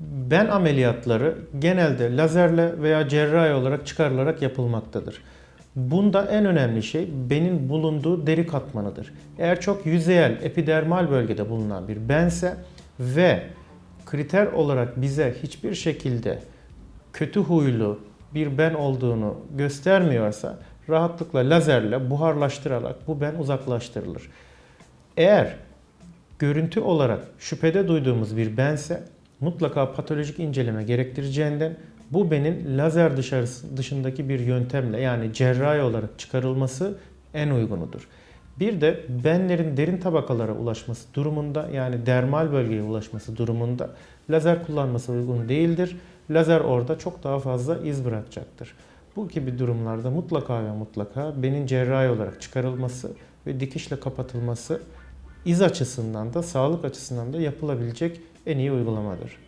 Ben ameliyatları genelde lazerle veya cerrahi olarak çıkarılarak yapılmaktadır. Bunda en önemli şey benin bulunduğu deri katmanıdır. Eğer çok yüzeyel, epidermal bölgede bulunan bir bense ve kriter olarak bize hiçbir şekilde kötü huylu bir ben olduğunu göstermiyorsa rahatlıkla lazerle buharlaştırarak bu ben uzaklaştırılır. Eğer görüntü olarak şüphede duyduğumuz bir bense mutlaka patolojik inceleme gerektireceğinden bu benin lazer dışarısı, dışındaki bir yöntemle yani cerrahi olarak çıkarılması en uygunudur. Bir de benlerin derin tabakalara ulaşması durumunda yani dermal bölgeye ulaşması durumunda lazer kullanması uygun değildir. Lazer orada çok daha fazla iz bırakacaktır. Bu gibi durumlarda mutlaka ve mutlaka benin cerrahi olarak çıkarılması ve dikişle kapatılması iz açısından da sağlık açısından da yapılabilecek en iyi uygulamadır.